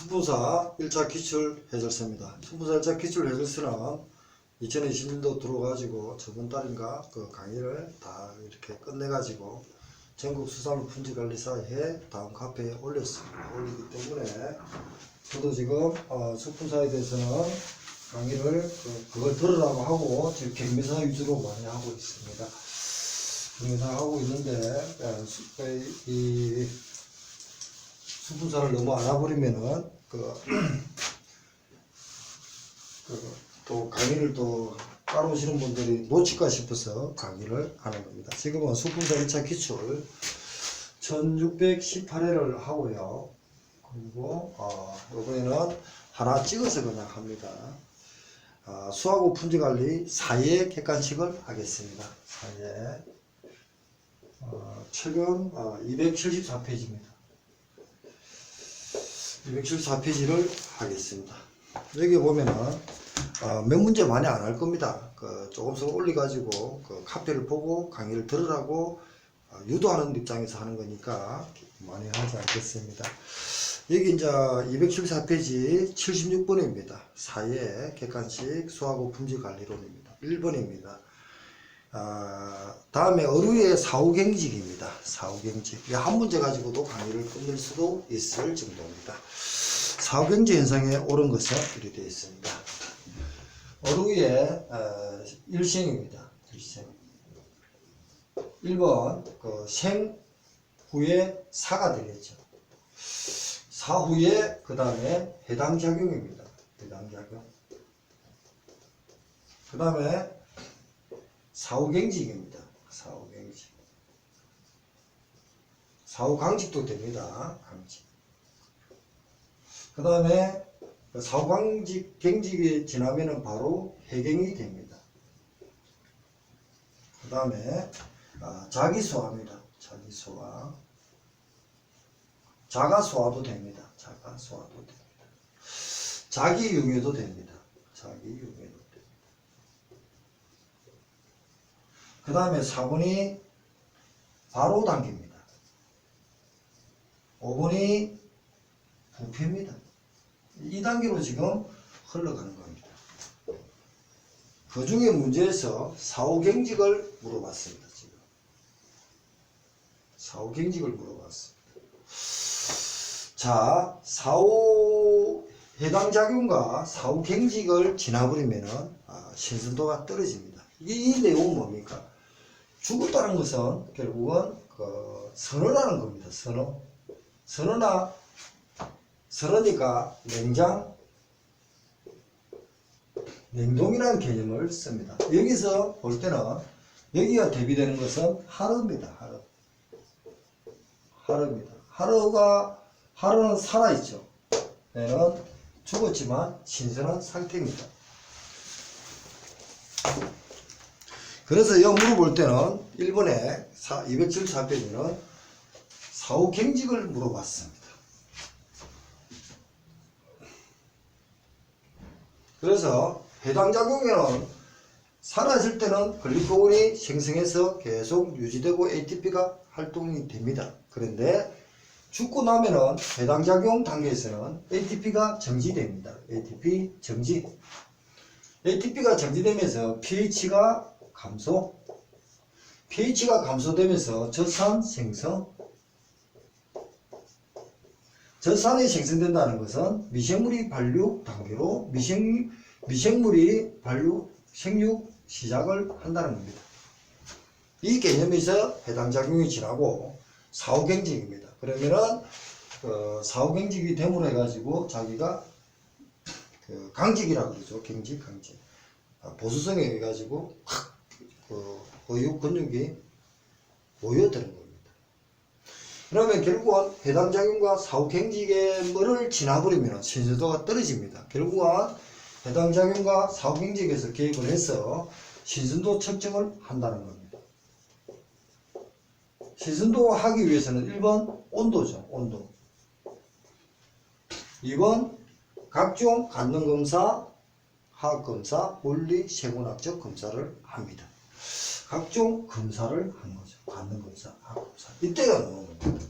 수분사 1차 기출 해설서입니다. 수분사 1차 기출 해설서는 2020년도 들어가지고 저번 달인가 그 강의를 다 이렇게 끝내가지고 전국 수산물 품질관리사에 다음 카페에 올렸습니다. 올리기 때문에 저도 지금 어, 수분사에 대해서는 강의를 그, 그걸 들으라고 하고 지금 경매사 위주로 많이 하고 있습니다. 경매사 하고 있는데 에, 수, 에, 이 수분사를 너무 알아버리면은 그, 그, 또 강의를 또 따라오시는 분들이 놓칠까 싶어서 강의를 하는 겁니다. 지금은 수분사 1차 기출 1618회를 하고요. 그리고 어, 이번에는 하나 찍어서 그냥 합니다. 아, 수하고 품질관리 4회 객관식을 하겠습니다. 4회 어, 최근 어, 274페이지입니다. 274페이지를 하겠습니다. 여기 보면은 어, 몇 문제 많이 안 할 겁니다. 그 조금씩 올려가지고 그 카페를 보고 강의를 들으라고 어, 유도하는 입장에서 하는 거니까 많이 하지 않겠습니다. 여기 이제 274페이지 76번입니다. 사회 객관식 수하고 품질 관리론입니다. 1번입니다. 아, 다음에 어류의 사후경직입니다. 사후경직. 이한 문제 가지고도 강의를 끝낼 수도 있을 정도입니다. 사후경직 현상에 옳은 것은 이렇게 되어 있습니다. 어류의 어, 일생입니다. 일생. 1번 그 생 후에 사가 되겠죠. 사 후에 그 다음에 해당 작용입니다. 해당 작용. 그 다음에 사후경직입니다. 사후경직. 사후강직도 됩니다. 강직. 그 다음에 사후강직, 경직이 지나면은 바로 해경이 됩니다. 그 다음에 아, 자기소화입니다. 자기소화. 자가소화도 됩니다. 자가소화도 됩니다. 자기융유도 됩니다. 자기융유도 됩니다. 그 다음에 4번이 바로 단계입니다. 5번이 부패입니다. 이 단계로 지금 흘러가는 겁니다. 그 중에 문제에서 사후경직을 물어봤습니다. 지금. 사후경직을 물어봤습니다. 자, 사후 해당 작용과 사후 경직을 지나버리면은 아, 신선도가 떨어집니다. 이게 이 내용은 뭡니까? 죽었다는 것은 결국은 그 선어라는 겁니다. 선어. 선어나 선어니까 냉장, 냉동이라는 개념을 씁니다. 여기서 볼 때는 여기가 대비되는 것은 하루입니다. 하루. 하루입니다. 하루가 하루는 살아있죠. 얘는 죽었지만 신선한 상태입니다. 그래서 이 물어볼 때는 일본의 274페이지는 사후 경직을 물어봤습니다. 그래서 해당 작용에는 살아있을 때는 글리코겐이 생성해서 계속 유지되고 ATP가 활동이 됩니다. 그런데 죽고 나면은 해당 작용 단계에서는 ATP가 정지됩니다. ATP 정지. ATP가 정지되면서 pH가 감소. pH가 감소되면서 젖산 생성. 젖산이 생성된다는 것은 미생물이 발육 단계로 미생, 미생물이 발육, 생육 시작을 한다는 겁니다. 이 개념에서 해당 작용이 지나고 사후경직입니다. 그러면은 그 사후경직이 됨으로 해가지고 자기가 그 강직이라고 그러죠. 경직, 강직. 아, 보수성에 의해 가지고 확 그 어육 근육이 모여드는 겁니다. 그러면 결국은 해당 작용과 사후경직의 뭐를 지나버리면 신선도가 떨어집니다. 결국은 해당 작용과 사후경직에서 개입을 해서 신선도 측정을 한다는 겁니다. 신선도 하기 위해서는 1번 온도죠. 온도. 2번 각종 간능 검사, 화학 검사, 물리, 세분학적 검사를 합니다. 각종 검사를 한 거죠. 간능 검사, 화학 검사. 이때가 나오는 겁니다.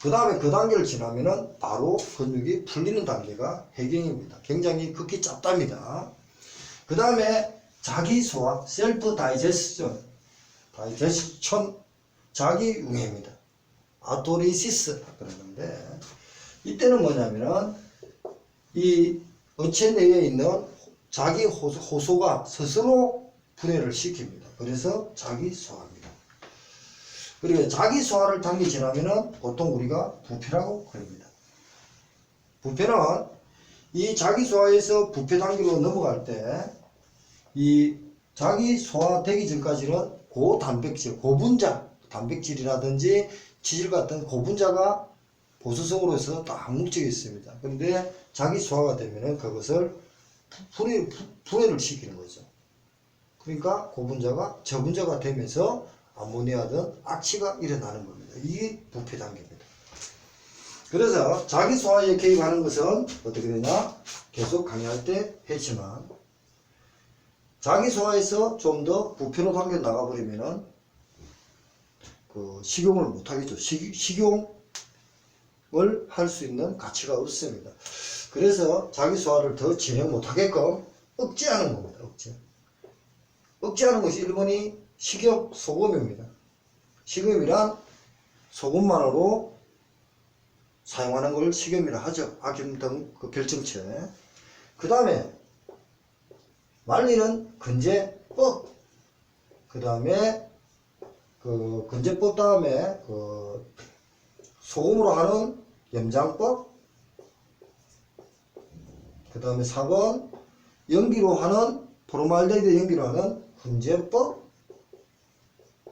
그 다음에 그 단계를 지나면은 바로 근육이 풀리는 단계가 해경입니다. 굉장히 극히 짧답니다. 그 다음에 자기 소화, 셀프 다이제스션, 다이제스션, 자기 융해입니다. 아토리시스 그러는데 이때는 뭐냐면은 이 어체 내에 있는 자기 호소, 호소가 스스로 분해를 시킵니다. 그래서 자기 소화입니다. 그리고 자기 소화를 단계 지나면은 보통 우리가 부패라고 그럽니다. 부패는 이 자기 소화에서 부패 단계로 넘어갈 때 이 자기 소화되기 전까지는 고단백질, 고분자, 단백질이라든지 지질 같은 고분자가 보수성으로서 딱 뭉쳐 있습니다. 그런데 자기 소화가 되면은 그것을 분해, 분해를 시키는 거죠. 그러니까 고분자가 저분자가 되면서 암모니아든 악취가 일어나는 겁니다. 이게 부패 단계입니다. 그래서 자기 소화에 개입하는 것은 어떻게 되냐? 계속 강의할 때 했지만 자기 소화에서 좀 더 부패로 당겨 나가버리면은 그 식용을 못하겠죠. 식, 식용을 할 수 있는 가치가 없습니다. 그래서 자기 소화를 더 진행 못하게끔 억제하는 겁니다. 억제. 억제하는 것이 일본이 식욕 소금입니다. 식염이란 소금만으로 사용하는 걸 식염이라 하죠. 악염 등 그 결정체. 그 다음에 말리는 근제법. 그 다음에 그 근제법 다음에 그 소금으로 하는 염장법. 그 다음에 4번 연기로 하는 포르말데이드 연기로 하는 훈제법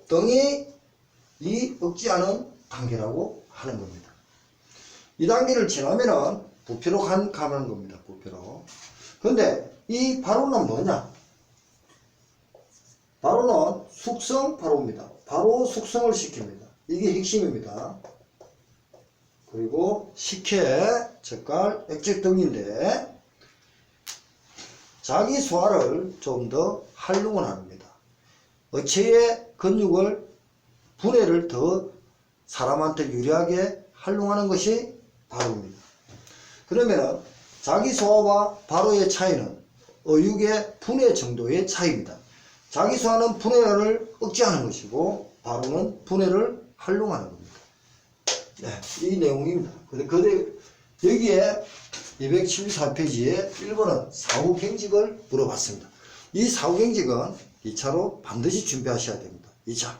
등이 이 억지하는 단계라고 하는 겁니다. 이 단계를 지나면은 부패로 간, 가는 겁니다. 부패로. 근데 이 바로는 뭐냐? 바로는 숙성 바로입니다. 바로 숙성을 시킵니다. 이게 핵심입니다. 그리고 식혜, 젓갈, 액체 등인데 자기 소화를 좀 더 활용을 합니다. 어체의 근육을 분해를 더 사람한테 유리하게 활용하는 것이 바로입니다. 그러면 자기 소화와 바로의 차이는 어육의 분해 정도의 차이입니다. 자기 소화는 분해를 억제하는 것이고 바로는 분해를 활용하는 겁니다. 네, 이 내용입니다. 근데 그 여기에 274페이지에 1번은 사후경직을 물어봤습니다. 이 사후경직은 2차로 반드시 준비하셔야 됩니다. 2차.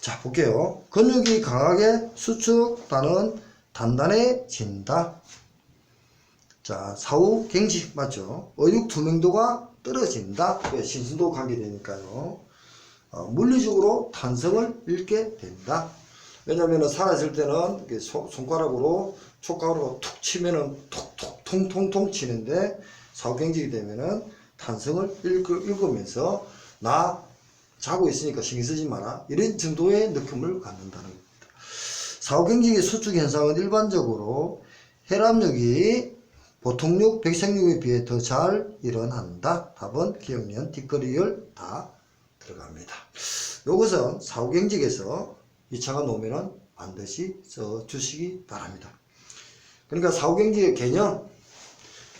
자, 볼게요. 근육이 강하게 수축단은 단단해진다. 자, 사후경직 맞죠? 어육 투명도가 떨어진다. 왜? 신선도 관계되니까요. 어, 물리적으로 탄성을 잃게 된다. 왜냐면은 살았을 때는 손가락으로 촉각으로 툭 치면은 톡톡 통통통 치는데 사후경직이 되면은 탄성을 읽, 읽으 면서 나 자고 있으니까 신경 쓰지 마라 이런 정도의 느낌을 갖는다는 겁니다. 사후경직의 수축 현상은 일반적으로 혈압력이 보통력, 백색력에 비해 더 잘 일어난다. 답은 기억년, 뒷거리열 다 들어갑니다. 요것은 사후경직에서 2차가 놓으면 반드시 써 주시기 바랍니다. 그러니까 사후경직의 개념,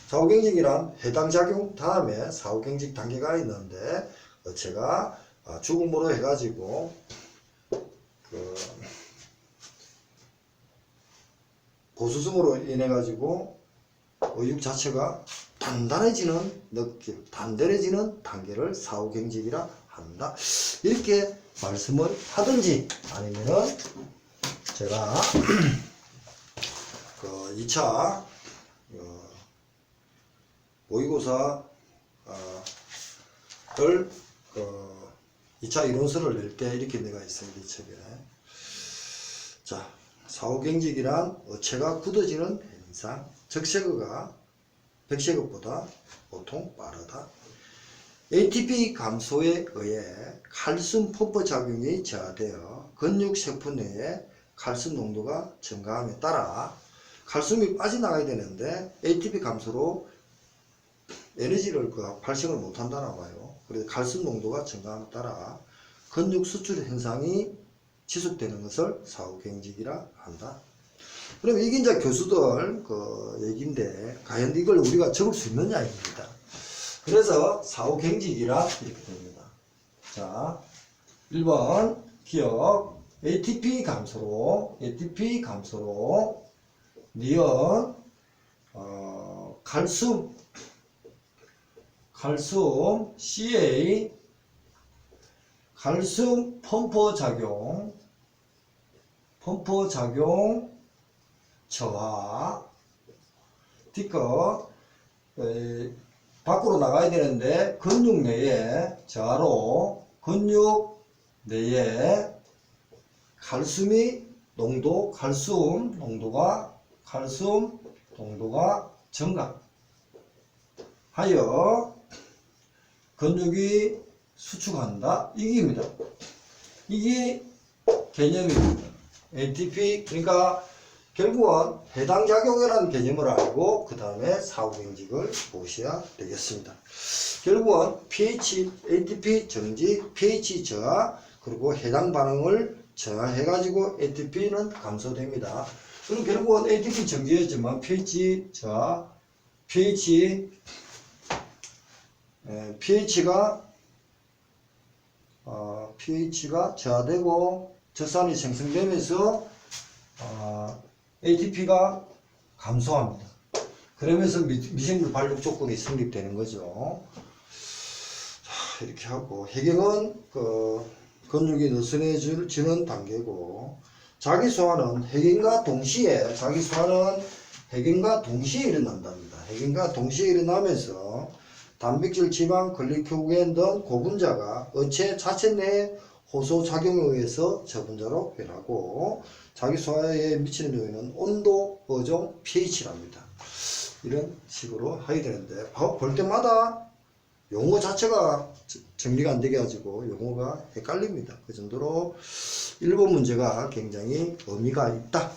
사후경직이란 해당 작용 다음에 사후경직 단계가 있는데 어, 제가 어, 죽음으로 해가지고 그 보수성으로 인해 가지고 어육 자체가 단단해지는 느낌, 단단해지는 단계를 사후경직이라 한다. 이렇게 말씀을 하든지 아니면은 제가 그 2차 어, 모의고사 어, 를그 2차 이론서를 낼 때 이렇게 내가 있어요. 이 책에. 자, 사후경직이란 어체가 굳어지는 현상. 적색어가 백색어보다 보통 빠르다. ATP 감소에 의해 칼슘 펌프 작용이 저하되어 근육 세포 내에 칼슘 농도가 증가함에 따라 칼슘이 빠져나가야 되는데 ATP 감소로 에너지를 그 발생을 못한다나 봐요. 그래서 칼슘 농도가 증가함에 따라 근육 수출 현상이 지속되는 것을 사후경직이라 한다. 그럼 이게 이제 교수들 그 얘기인데 과연 이걸 우리가 적을 수 있느냐 입니다. 그래서 사후경직이라 이렇게 됩니다. 자, 1번 기억 ATP 감소로 ATP 감소로 니은 어, 칼슘 칼슘 CA 칼슘 펌프 작용. 펌프 작용 저하. 디커. 에, 밖으로 나가야 되는데 근육 내에 저하로 근육 내에 칼슘이 농도 칼슘 농도가 칼슘 농도가 증가 하여 근육이 수축한다 이게입니다 이게 개념입니다 ATP 그러니까 결국은 해당 작용이라는 개념을 알고 그 다음에 사후경직을 보셔야 되겠습니다. 결국은 pH, ATP 정지, pH 저하 그리고 해당 반응을 저하해 가지고 ATP는 감소됩니다. 그럼 결국은 ATP 정지였지만 pH 저하, pH pH가 어, pH가 저하되고 젖산이 생성되면서 어, ATP가 감소합니다. 그러면서 미, 미생물 발육 조건이 성립되는 거죠. 자, 이렇게 하고 해경은 그 근육이 느슨해지는 단계고 자기 소화는 해경과 동시에 자기 소화는 해경과 동시에 일어난답니다. 해경과 동시에 일어나면서 단백질, 지방, 글리코겐 등 고분자가 어체 자체 내에 호소 작용에 의해서 저분자로 변하고 자기 소화에 미치는 요인은 온도, 어종, pH랍니다. 이런 식으로 하게 되는데 볼 때마다 용어 자체가 정리가 안 되게 가지고 용어가 헷갈립니다. 그 정도로 1번 문제가 굉장히 의미가 있다.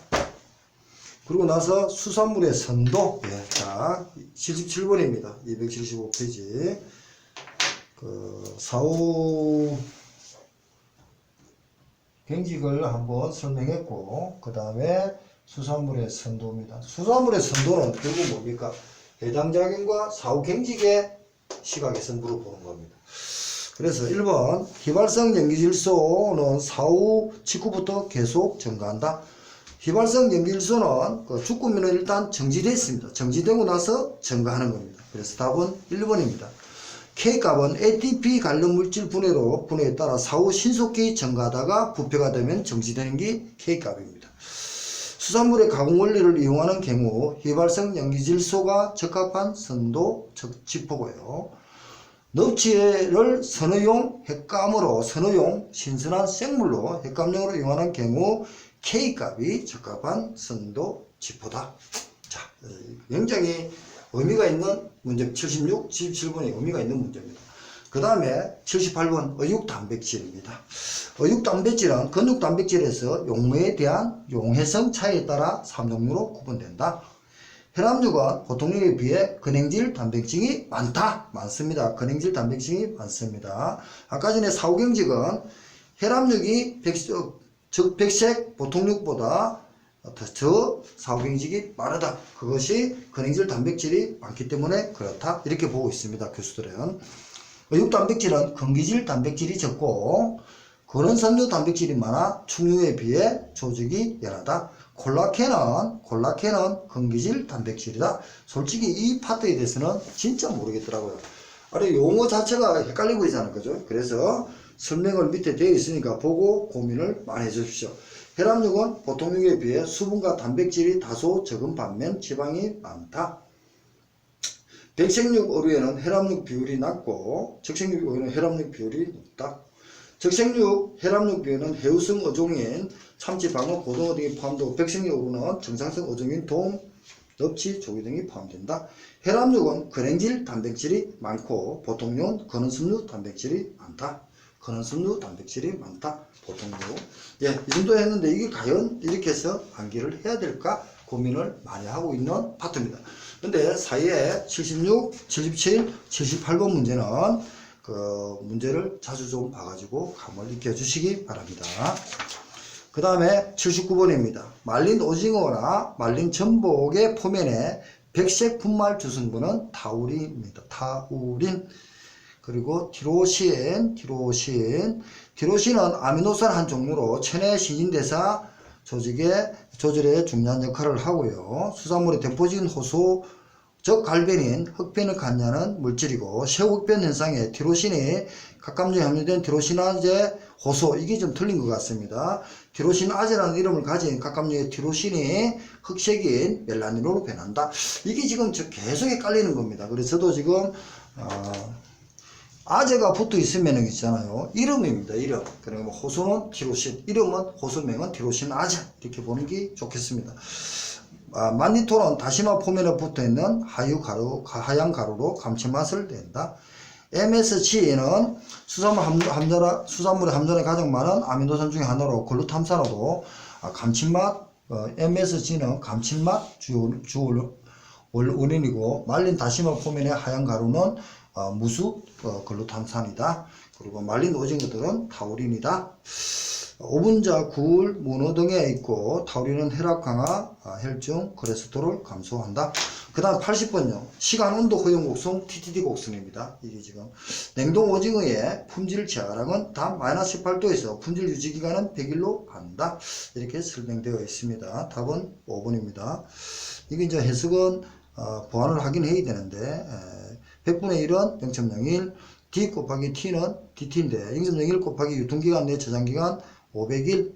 그리고 나서 수산물의 선도 예, 자 77번입니다. 275페이지 그 사후 경직을 한번 설명했고 그 다음에 수산물의 선도입니다. 수산물의 선도는 결국 뭡니까? 해당 작용과 사후 경직의 시각에서 물어보는 겁니다. 그래서 1번 휘발성 염기질소는 사후 직후부터 계속 증가한다. 휘발성 염기질소는 그 죽으면 일단 정지됐습니다. 정지되고 나서 증가하는 겁니다. 그래서 답은 1번입니다. K값은 ATP 관련 물질 분해로 분해에 따라 사후 신속히 증가하다가 부패가 되면 정지되는 게 K값입니다. 수산물의 가공 원리를 이용하는 경우 휘발성 염기질소가 적합한 선도 지포고요. 넙치를 선어용 핵감으로 선어용 신선한 생물로 핵감용으로 이용하는 경우 K값이 적합한 선도 지포다. 자, 어, 굉장히 의미가 있는 문제 76, 77번의 의미가 있는 문제입니다. 그 다음에 78번 의육 단백질입니다. 의육 단백질은 근육 단백질에서 용매에 대한 용해성 차이에 따라 3종류로 구분된다. 혈압육은 보통육에 비해 근행질 단백질이 많다. 많습니다. 근행질 단백질이 많습니다. 아까 전에 사후경직은 혈압육이 백색, 즉 백색 보통육보다 저 사후경직이 빠르다. 그것이 근행질 단백질이 많기 때문에 그렇다. 이렇게 보고 있습니다. 교수들은. 의육 단백질은 근기질 단백질이 적고 그런 섬유 단백질이 많아 충류에 비해 조직이 연하다. 콜라겐은 콜라겐은 근기질 단백질이다. 솔직히 이 파트에 대해서는 진짜 모르겠더라고요. 아래 용어 자체가 헷갈리고 있잖아요. 그죠? 그래서 설명을 밑에 되어 있으니까 보고 고민을 많이 해 주십시오. 혈압육은 보통육에 비해 수분과 단백질이 다소 적은 반면 지방이 많다. 백색육 어류에는 혈압육 비율이 낮고 적색육 어류에는 혈압육 비율이 높다. 적색육 혈압육 비율은 해우성 어종인 참치, 방어, 고등어 등이 포함되고 백색육 어류는 정상성 어종인 돔, 넙치, 조개 등이 포함된다. 혈압육은 근행질 단백질이 많고 보통육은 근원섬유 단백질이 많다. 근원섬유 단백질이 많다. 보통육. 예, 이 정도 했는데 이게 과연 이렇게 해서 암기를 해야 될까 고민을 많이 하고 있는 파트입니다. 근데 사이에 76, 77, 78번 문제는 그 문제를 자주 좀 봐가지고 감을 익혀 주시기 바랍니다. 그 다음에 79번입니다. 말린 오징어나 말린 전복의 포면에 백색 분말 주성분은 타우린입니다. 타우린. 그리고 티로신, 티로신. 티로신은 아미노산 한 종류로 체내 신진대사 조직의 조절에 중요한 역할을 하고요. 수산물의 대표적인 호소, 즉 갈변인 흑변을 갖냐는 물질이고 새우흑변 현상에 티로신이 각감정에 함유된 티로신아제 호소 이게 좀 틀린 것 같습니다. 티로신아제라는 이름을 가진 각감정의 티로신이 흑색인 멜라닌으로 변한다. 이게 지금 저 계속 헷갈리는 겁니다. 그래서 저도 지금 어, 아재가 붙어 있으면 있잖아요. 이름입니다. 이름. 그러니까 뭐 호소는 티로신, 이름은 호소명은 티로신 아재 이렇게 보는 게 좋겠습니다. 아, 만니토는 다시마 포면에 붙어 있는 하유 가루, 하얀 가루로 감칠맛을 낸다. MSG는 수산물 함, 함유라, 수산물의 함유량이 가장 많은 아미노산 중에 하나로 글루탐산으로 아, 감칠맛, 어, MSG는 감칠맛 주, 주 원- 원인이고 말린 다시마 포면의 하얀 가루는 어, 무수 어, 글루탐산이다. 그리고 말린 오징어들은 타우린이다. 오분자, 굴, 문어 등에 있고 타우린은 혈압 강화, 아, 혈중, 콜레스테롤 감소한다. 그 다음 80번요. 시간 온도 허용 곡선 TTD 곡선입니다. 이게 지금 냉동 오징어의 품질 저하량은 단 마이너스 18도에서 품질 유지 기간은 100일로 한다. 이렇게 설명되어 있습니다. 답은 5번입니다. 이게 이제 해석은 어, 보완을 하긴 해야 되는데 에, 100분의 1은 0.01 D 곱하기 T는 DT인데 0.01 곱하기 유통기간 내 저장기간 500일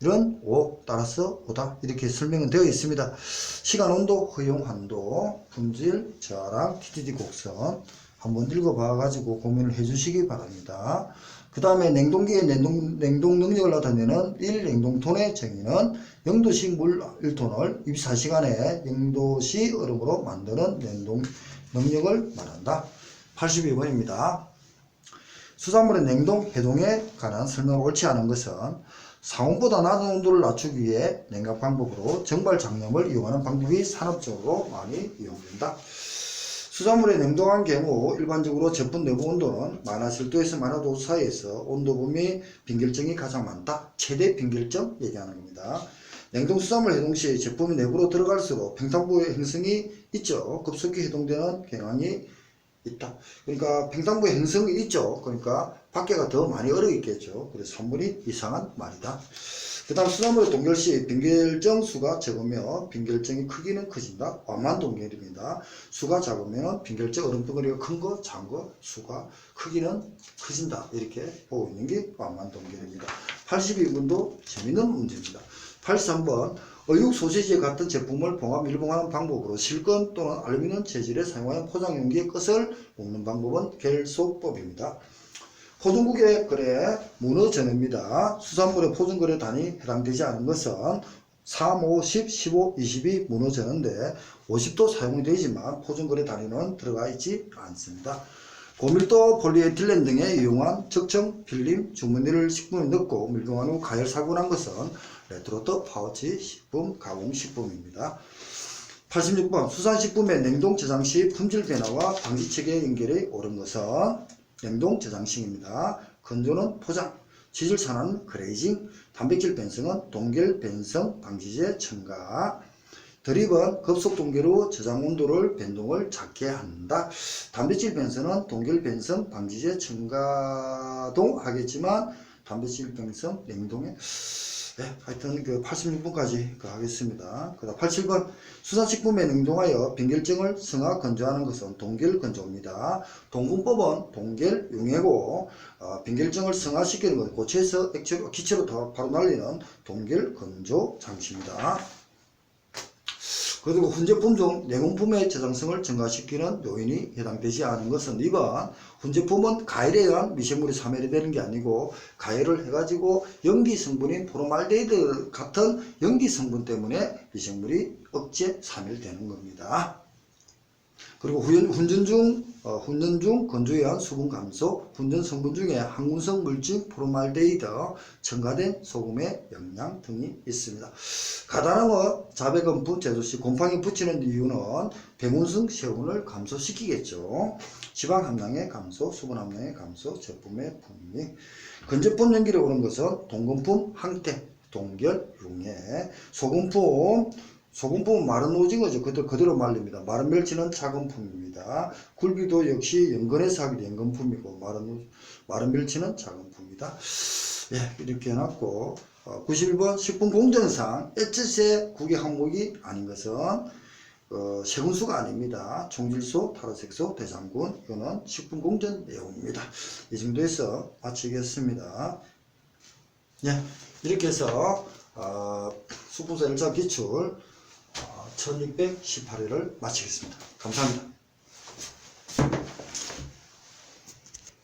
이런 5 따라서 5다 이렇게 설명은 되어 있습니다. 시간 온도 허용 한도 품질 저하랑 TDD 곡선 한번 읽어봐 가지고 고민을 해 주시기 바랍니다. 그 다음에 냉동기의 냉동, 냉동 능력을 나타내는 1 냉동톤의 정의는 0도씨 물 1톤을 24시간에 0도씨 얼음으로 만드는 냉동 능력을 말한다. 82번입니다. 수산물의 냉동 해동에 관한 설명을 옳지 않은 것은 상온보다 낮은 온도를 낮추기 위해 냉각 방법으로 정발 장염을 이용하는 방법이 산업적으로 많이 이용된다. 수산물의 냉동한 경우 일반적으로 제품 내부 온도는 마이너스 1도에서 마이너스 5도 사이에서 온도 범위 빈결정이 가장 많다. 최대 빈결정 얘기하는 겁니다. 냉동 수산물 해동 시 제품이 내부로 들어갈수록 팽창부의 행성이 있죠. 급속히 해동되는 경향이 있다. 그러니까 팽창부의 행성이 있죠. 그러니까 밖에가 더 많이 얼어 있겠죠. 그래서 산물이 이상한 말이다. 그 다음 수산물의 동결 시 빈결정 수가 적으며 빈결정의 크기는 커진다. 완만 동결입니다. 수가 작으면 빈결정 얼음덩어리가 큰 거, 작은 거, 수가 크기는 커진다. 이렇게 보고 있는 게 완만 동결입니다. 82번도 재밌는 문제입니다. 83번 어육 소시지 같은 제품을 봉합 밀봉하는 방법으로 실건 또는 알루미늄 재질에 사용하는 포장 용기의 끝을 묶는 방법은 결속법입니다. 포중국의 거래 문어 전입니다. 수산물의 포중 거래 단위 해당되지 않은 것은 3, 5, 10, 15, 22 문어 전인데 50도 사용이 되지만 포중 거래 단위는 들어가 있지 않습니다. 고밀도 폴리에틸렌 등에 이용한 적청 필름 주머니를 식품에 넣고 밀봉한 후 가열 사고 난 것은 레트로트 파우치 식품 가공 식품입니다. 86번 수산식품의 냉동 저장 시 품질 변화와 방지체계 연결이 옳은 것은 냉동 저장식입니다. 건조는 포장, 지질 산화는 그레이징, 단백질 변성은 동결 변성 방지제 첨가, 드립은 급속 동결 후 저장 온도를 변동을 작게 한다. 단백질 변성은 동결 변성 방지제 첨가도 하겠지만 단백질 변성 냉동에 네, 하여튼 그 86번까지 그 하겠습니다. 그다음 87번 수산식품에 냉동하여 빈결정을 승화 건조하는 것은 동결 건조입니다. 동분법은 동결 용해고 어, 빈결정을 승화시키는 것은 고체에서 액체로 기체로 다 바로 날리는 동결 건조 장치입니다. 그리고 훈제품 중 냉온품의 저장성을 증가시키는 요인이 해당되지 않은 것은 2번 훈제품은 가열에 의한 미생물이 사멸이 되는 게 아니고 가열을 해가지고 염기 성분인 포르말데이드 같은 염기 성분 때문에 미생물이 억제 사멸되는 겁니다. 그리고 훈, 훈전 중, 어, 훈전 중 건조에 의한 수분 감소, 훈전 성분 중에 항균성 물질 포르말데히드, 첨가된 소금의 영양 등이 있습니다. 가다란 거 자배건프 제조 시 곰팡이 붙이는 이유는 배문성 세운을 감소시키겠죠. 지방 함량의 감소, 수분 함량의 감소, 제품의 분리. 건제품 연기를 오는 것은 동건품, 항태, 동결, 융해, 소금품, 소금품은 마른 오징어죠. 그대로, 그대로 말립니다. 마른 멸치는 작은품입니다. 굴비도 역시 연근에서 하기도 연근품이고, 마른, 오- 마른 멸치는 작은품이다. 예, 이렇게 해놨고, 어, 91번 식품 공정상 에치세 국외 항목이 아닌 것은 어, 세군수가 아닙니다. 총질소, 타로색소, 대장군 이거는 식품 공정 내용입니다. 이 정도에서 마치겠습니다. 예, 이렇게 해서 어, 수분사 1차 기출 어, 1618회를 마치겠습니다. 감사합니다.